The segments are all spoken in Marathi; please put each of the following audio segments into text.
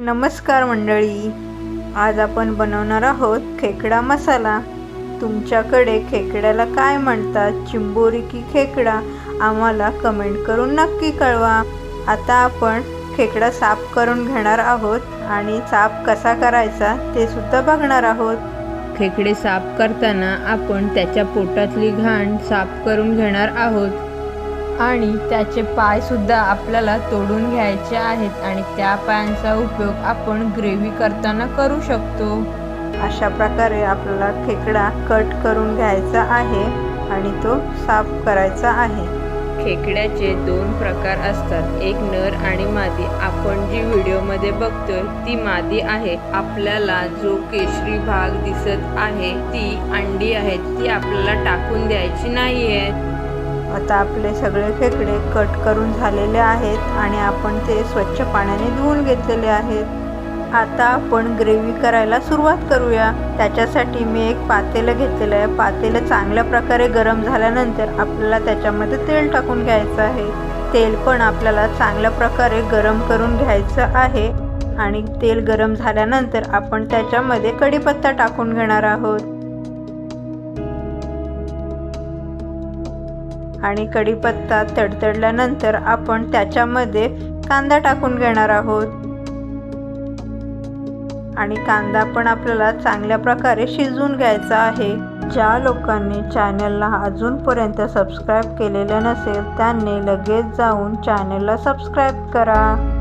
नमस्कार मंडळी. आज आपण बनवणार आहोत खेकडा मसाला. तुमच्याकडे खेकड्याला काय म्हणतात? चिंबोरी की खेकडा? आम्हाला कमेंट करून नक्की कळवा. आता आपण खेकडा साफ करून घेणार आहोत आणि साफ कसा करायचा ते सुद्धा बघणार आहोत. खेकडे साफ करताना आपण त्याच्या पोटातली घाण साफ करून घेणार आहोत. आणि त्याचे पाय सुद्धा आपल्याला तोडून घ्यायचे आहेत आणि त्या पायांचा उपयोग आपण ग्रेव्ही करताना करू शकतो. अशा प्रकारे आपल्याला खेकडा कट करून घ्यायचा आहे आणि तो साफ करायचा आहे. खेकड्याचे दोन प्रकार असतात एक नर आणि मादी. आपण जी व्हिडिओमध्ये बघतोय ती मादी आहे. आपल्याला जो केशरी भाग दिसत आहे ती अंडी आहेत ती आपल्याला टाकून द्यायची नाही आहे आता आपले सगळे खेकडे कट करून झालेले आहेत आणि आपण ते स्वच्छ पाण्याने धुवून घेतलेले आहेत. आता आपण ग्रेव्ही करायला सुरुवात करूया. त्याच्यासाठी मी एक पातेलं घेतलेलं आहे. पातेलं चांगल्या प्रकारे गरम झाल्यानंतर आपल्याला त्याच्यामध्ये तेल टाकून घ्यायचं आहे. तेल पण आपल्याला चांगल्या प्रकारे गरम करून घ्यायचं आहे आणि तेल गरम झाल्यानंतर आपण त्याच्यामध्ये कढीपत्ता टाकून घेणार आहोत. आणि कढीपत्ता तडतडल्यानंतर आपण त्याच्यामध्ये कांदा टाकून घेणार आहोत. आणि कांदा पण आपल्याला चांगल्या प्रकारे शिजवून घ्यायचा आहे. ज्या लोकांनी चॅनलला अजूनपर्यंत सबस्क्राईब केलेलं नसेल त्यांनी लगेच जाऊन चॅनलला सबस्क्राईब करा.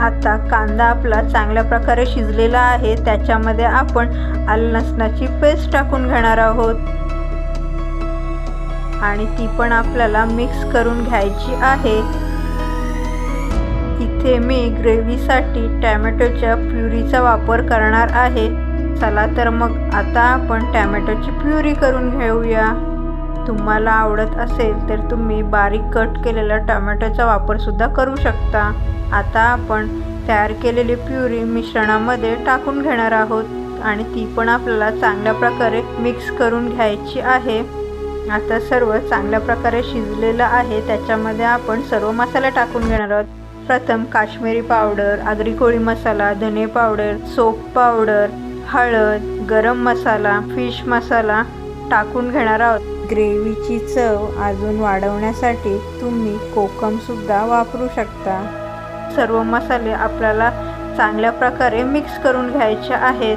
आता कांदा आपला चांगल्या प्रकारे शिजलेला आहे त्याच्यामध्ये आपण आलं लसणाची पेस्ट टाकून घेणार आहोत. आणि ती पण आपल्याला मिक्स करून घ्यायची आहे. इथे मी ग्रेव्हीसाठी टॅमॅटोच्या प्युरीचा वापर करणार आहे. चला तर मग आता आपण टॅमॅटोची प्युरी करून घेऊया. तुम्हाला आवडत असेल तर तुम्ही बारीक कट केलेला टोमॅटोचा वापरसुद्धा करू शकता. आता आपण तयार केलेली प्युरी मिश्रणामध्ये टाकून घेणार आहोत आणि ती पण आपल्याला चांगल्या प्रकारे मिक्स करून घ्यायची आहे. आता सर्व चांगल्या प्रकारे शिजलेलं आहे त्याच्यामध्ये आपण सर्व मसाला टाकून घेणार आहोत. प्रथम काश्मीरी पावडर आगरी कोळी मसाला धने पावडर सोप पावडर हळद गरम मसाला फिश मसाला टाकून घेणार आहोत. ग्रेव्हीची चव अजून वाढवण्यासाठी तुम्ही कोकमसुद्धा वापरू शकता. सर्व मसाले आपल्याला चांगल्या प्रकारे मिक्स करून घ्यायचे आहेत.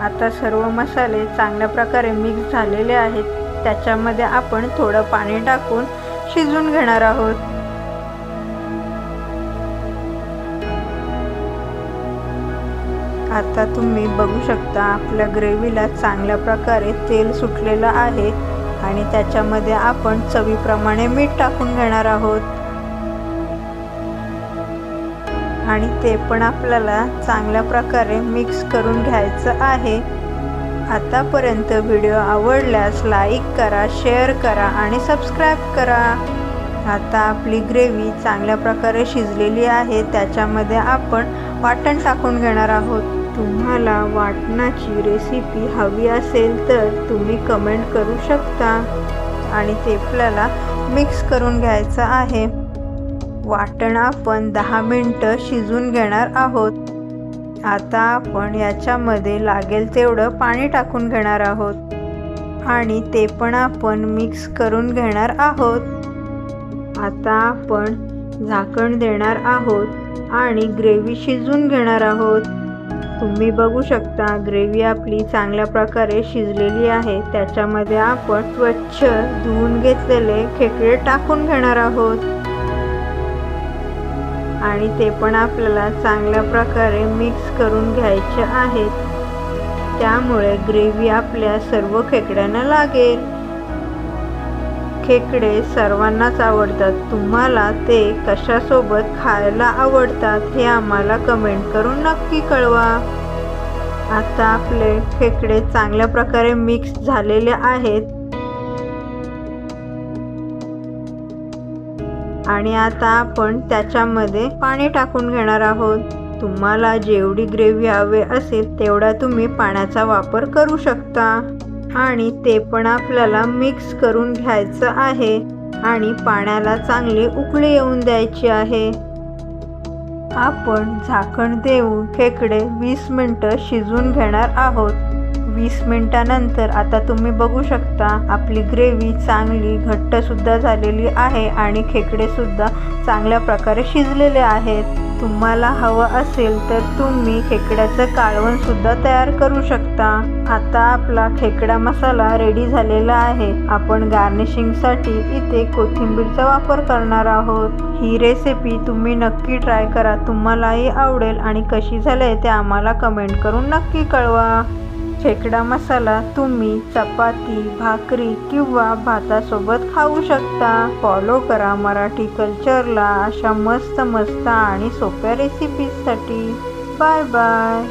आता सर्व मसाले चांगल्या प्रकारे मिक्स झालेले आहेत. त्याच्यामध्ये आपण थोडं पाणी टाकून शिजून घेणार आहोत. आता तुम्ही बघू शकता आपल्या ग्रेव्हीला चांगल्या प्रकारे तेल सुटलेलं आहे आणि त्याच्यामध्ये आपण चवीप्रमाणे मीठ टाकून घेणार आहोत. आणि ते पण आपल्याला चांगल्या प्रकारे मिक्स करून घ्यायचं आहे. आतापर्यंत व्हिडिओ आवडल्यास लाईक करा शेअर करा आणि सबस्क्राईब करा. आता आपली ग्रेव्ही चांगल्या प्रकारे शिजलेली आहे त्याच्यामध्ये आपण वाटण टाकून घेणार आहोत. तुम्हाला वाटणाची रेसिपी हवी असेल तर तुम्ही कमेंट करू शकता. आणि ते आपल्याला मिक्स करून घ्यायचं आहे. वाटण आपण दहा मिनटं शिजून घेणार आहोत. आता आपण याच्यामध्ये लागेल तेवढं पाणी टाकून घेणार आहोत. आणि ते पण आपण मिक्स करून घेणार आहोत. आता आपण झाकण देणार आहोत आणि ग्रेव्ही शिजून घेणार आहोत. तुम्ही बघू शकता ग्रेव्ही आपली चांगल्या प्रकारे शिजलेली आहे. त्याच्यामध्ये आपण स्वच्छ धुवून घेतलेले खेकडे टाकून घेणार आहोत. आणि ते पण आपल्याला चांगल्या प्रकारे मिक्स करून घ्यायचे आहेत. त्यामुळे ग्रेव्ही आपल्या सर्व खेकड्यांना लागेल. खेकडे सर्वांनाच आवडतात. तुम्हाला ते कशासोबत खायला आवडतात हे आम्हाला कमेंट करून नक्की कळवा. आता आपले खेकडे चांगल्या प्रकारे मिक्स झालेले आहेत. आणि आता आपण त्याच्यामध्ये पाणी टाकून घेणार आहोत. तुम्हाला जेवढी ग्रेव्ही हवे असेल तेवढा तुम्ही पाण्याचा वापर करू शकता. आणि ते पण आपल्याला मिक्स करून घ्यायचं आहे. आणि पाण्याला चांगली उकळी येऊन द्यायची आहे. आपण झाकण देऊन खेकडे वीस मिनटं शिजून घेणार आहोत. वीस मिनिटानंतर आता तुम्ही बघू शकता आपली ग्रेव्ही चांगली घट्ट सुद्धा झालेली आहे आणि खेकडे सुद्धा चांगल्या प्रकारे शिजलेले आहेत. तुम्हाला हवं असेल तर तुम्ही खेकड्याचं काळवणसुद्धा तयार करू शकता. आता आपला खेकडा मसाला रेडी झालेला आहे. आपण गार्निशिंगसाठी इथे कोथिंबीरचा वापर करणार आहोत. ही रेसिपी तुम्ही नक्की ट्राय करा. तुम्हालाही आवडेल आणि कशी झाली ते आम्हाला कमेंट करून नक्की कळवा. खेकडा मसाला तुम्ही चपाती भाकरी किंवा भातासोबत खाऊ शकता. फॉलो करा मराठी कल्चरला अशा मस्त मस्त आणि सोप्या रेसिपीजसाठी बाय बाय